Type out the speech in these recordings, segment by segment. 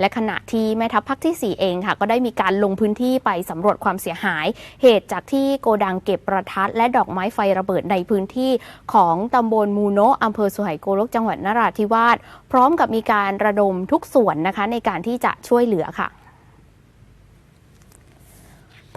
และขณะที่แม่ทัพภาคที่ 4 เองค่ะ ก็ได้มีการลงพื้นที่ไปสำรวจความเสียหาย เหตุจากที่โกดังเก็บประทัด และดอกไม้ไฟระเบิดในพื้นที่ของตำบลมูโนะอำเภอสุไหงโกลกจังหวัดนราธิวาสพร้อมกับมีการระดมทุกส่วนนะคะในการที่จะช่วยเหลือค่ะ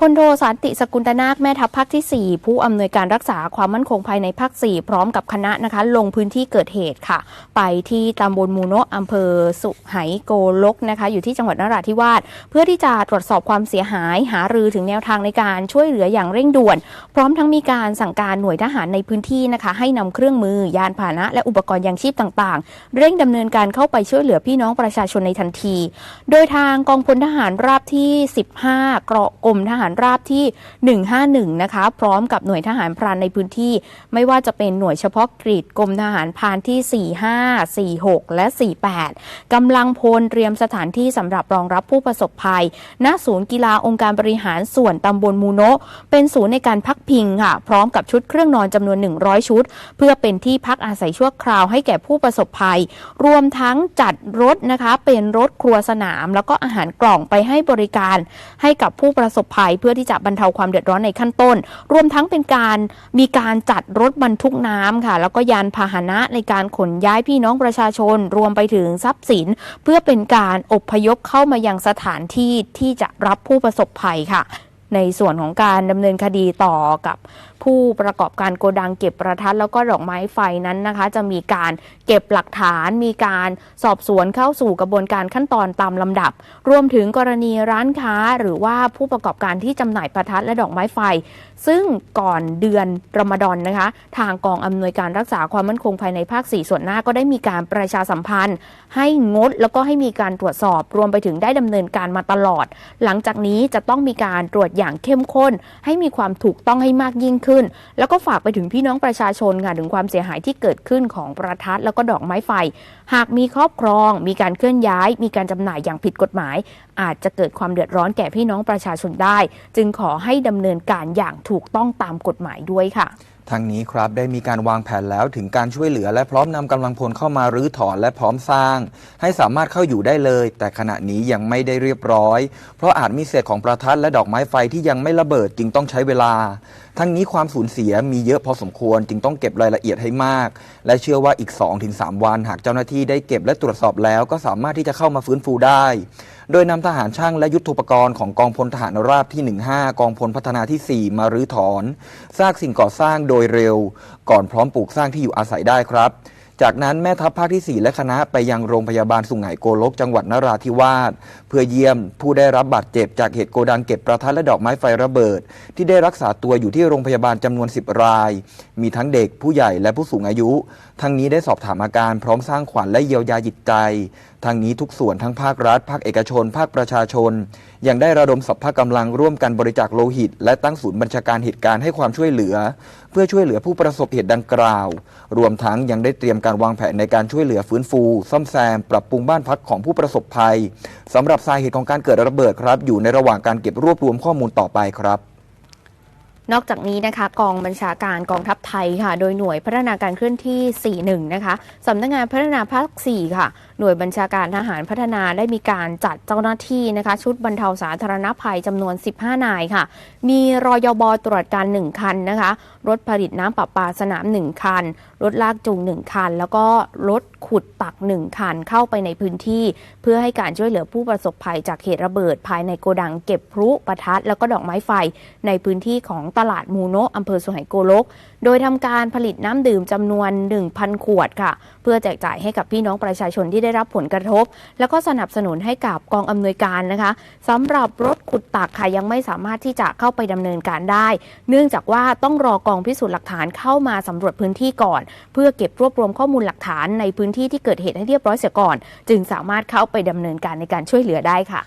ลโทสันติสกุลตนาคแม่ทัพภาคที่ 4 ผู้อำนวยการรักษาความมั่นคงภายในภาค 4 พร้อมกับคณะนะคะ ลงพื้นที่เกิดเหตุค่ะ ไปที่ตำบลมูโนะอำเภอสุไหโกลกนะคะ อยู่ที่จังหวัดนราธิวาสเพื่อที่จะตรวจสอบความเสียหาย หารือถึงแนวทางในการช่วยเหลืออย่างเร่งด่วน พร้อมทั้งมีการสั่งการหน่วยทหารในพื้นที่นะคะ ให้นำเครื่องมือยานพาหนะและอุปกรณ์ยังชีพต่างๆ เร่งดำเนินการเข้าไปช่วยเหลือพี่น้องประชาชนในทันที โดยทางกองพลทหารราบที่ 15เกราะกรมทหารราบที่ 151 นะคะ พร้อมกับหน่วยทหารพรานในพื้นที่ ไม่ว่าจะเป็นหน่วยเฉพาะกรีดกรมทหารพรานที่ 45 46 และ 48กำลังพลเตรียมสถานที่สำหรับรองรับผู้ประสบภัย ณ ศูนย์กีฬาองค์การบริหารส่วนตำบลมูโนะเป็นศูนย์ในการพักพิงค่ะ พร้อมกับชุดเครื่องนอนจำนวน 100 ชุด เพื่อเป็นที่พักอาศัยชั่วคราวให้แก่ผู้ประสบภัย รวมทั้งจัดรถนะคะ เป็นรถครัวสนาม แล้วก็อาหารกล่องไปให้บริการให้กับผู้ประสบภัยเพื่อที่จะบรรเทาความเดือดร้อนในขั้นต้น รวมทั้งเป็นการมีการจัดรถบรรทุกน้ำค่ะ แล้วก็ยานพาหนะในการขนย้ายพี่น้องประชาชน รวมไปถึงทรัพย์สิน เพื่อเป็นการอบพยพเข้ามายังสถานที่ที่จะรับผู้ประสบภัยค่ะ ในส่วนของการดำเนินคดีต่อกับผู้ประกอบการโกดังเก็บประทัดแล้วก็ดอกไม้ไฟนั้นนะคะ จะมีการเก็บหลักฐาน มีการสอบสวนเข้าสู่กระบวนการขั้นตอนตามลำดับ รวมถึงกรณีร้านค้าหรือว่าผู้ประกอบการที่จำหน่ายประทัดและดอกไม้ไฟ ซึ่งก่อนเดือนรอมฎอนนะคะ ทางกองอำนวยการรักษาความมั่นคงภายในภาค 4 ส่วนหน้าก็ได้มีการประชาสัมพันธ์ ให้งดแล้วก็ให้มีการตรวจสอบ รวมไปถึงได้ดำเนินการมาตลอด หลังจากนี้จะต้องมีการตรวจอย่างเข้มข้น ให้มีความถูกต้องให้มากยิ่งขึ้น แล้วก็ฝากไปถึงพี่น้องประชาชนค่ะถึงความเสียหายที่เกิดขึ้นของประทัดแล้วก็ดอกไม้ไฟ หากมีครอบครอง มีการเคลื่อนย้าย มีการจำหน่ายอย่างผิดกฎหมาย อาจจะเกิดความเดือดร้อนแก่พี่น้องประชาชนได้ จึงขอให้ดำเนินการอย่างถูกต้องตามกฎหมายด้วยค่ะ ทั้งนี้ครับได้มีการวางแผนแล้วถึงการช่วยเหลือ และพร้อมนำกำลังพลเข้ามารื้อถอนและพร้อมสร้าง ให้สามารถเข้าอยู่ได้เลย แต่ขณะนี้ยังไม่ได้เรียบร้อย เพราะอาจมีเศษของประทัดและดอกไม้ไฟที่ยังไม่ระเบิดจึงต้องใช้เวลาทั้งนี้ความสูญเสียมีเยอะพอสมควร จึงต้องเก็บรายละเอียดให้มาก และเชื่อว่าอีก 2-3 วัน หากเจ้าหน้าที่ได้เก็บและตรวจสอบแล้ว ก็สามารถที่จะเข้ามาฟื้นฟูได้ โดยนำทหารช่างและยุทโธปกรณ์ของกองพลทหารราบที่ 15 กองพลพัฒนาทีสี่ 4 มารื้อถอน สร้างสิ่งก่อสร้างโดยเร็ว ก่อนพร้อมปลูกสร้างที่อยู่อาศัยได้ครับ จากนั้นแม่ทัพภาคที่ 4 และคณะไปยังโรงพยาบาลสุงไหงโกลกจังหวัดนราธิวาสเพื่อเยี่ยมผู้ได้รับบาดเจ็บจากเหตุโกดังเก็บประทัดและดอกไม้ไฟระเบิด ที่ได้รักษาตัวอยู่ที่โรงพยาบาลจำนวน 10 ราย มีทั้งเด็กผู้ใหญ่และผู้สูงอายุ ทั้งนี้ได้สอบถามอาการพร้อมสร้างขวัญและเยียวยาจิตใจ ทางนี้ทุกส่วนทั้งภาครัฐ ภาคเอกชน ภาคประชาชน ยังได้ระดมสรรพะกำลังร่วมกันบริจาคโลหิต และตั้งศูนย์บัญชาการเหตุการณ์ให้ความช่วยเหลือ เพื่อช่วยเหลือผู้ประสบเหตุดังกล่าว รวมทั้งยังได้เตรียมการวางแผนในการช่วยเหลือฟื้นฟู ซ่อมแซม ปรับปรุงบ้านพักของผู้ประสบภัยสำหรับสาเหตุของการเกิดระเบิดครับ อยู่ในระหว่างการเก็บรวบรวมข้อมูลต่อไปครับ นอกจากนี้นะคะกองบัญชาการกองทัพไทยค่ะ โดยหน่วยพัฒนาการเคลื่อนที่ 41 นะคะสำนักงานพัฒนาภาค 4 ค่ะ หน่วยบัญชาการทหารพัฒนาได้มีการจัดเจ้าหน้าที่นะคะ ชุดบรรเทาสาธารณภัยจำนวน 15 นายค่ะ มีรอยบตรวจการ 1 คันนะคะ รถผลิตน้ำประปาสนาม 1 คัน รถลากจูง 1 คัน แล้วก็รถขุดตัก 1 คันเข้าไปในพื้นที่ เพื่อให้การช่วยเหลือผู้ประสบภัยจากเหตุระเบิด ภายในโกดังเก็บพลุประทัดแล้วก็ดอกไม้ไฟในพื้นที่ของตลาดมูโนะอำเภอสุไหงโกลก โดยทำการผลิตน้ำดื่มจำนวน 1,000 ขวดค่ะ เพื่อแจกจ่ายให้กับพี่น้องประชาชนที่ได้รับผลกระทบ แล้วก็สนับสนุนให้กับกองอำนวยการนะคะสำหรับรถขุดตักค่ะยังไม่สามารถที่จะเข้าไปดำเนินการได้ เนื่องจากว่าต้องรอกองพิสูจน์หลักฐานเข้ามาสำรวจพื้นที่ก่อน เพื่อเก็บรวบรวมข้อมูลหลักฐานในพื้นที่ที่เกิดเหตุให้เรียบร้อยเสียก่อน จึงสามารถเข้าไปดำเนินการในการช่วยเหลือได้ค่ะ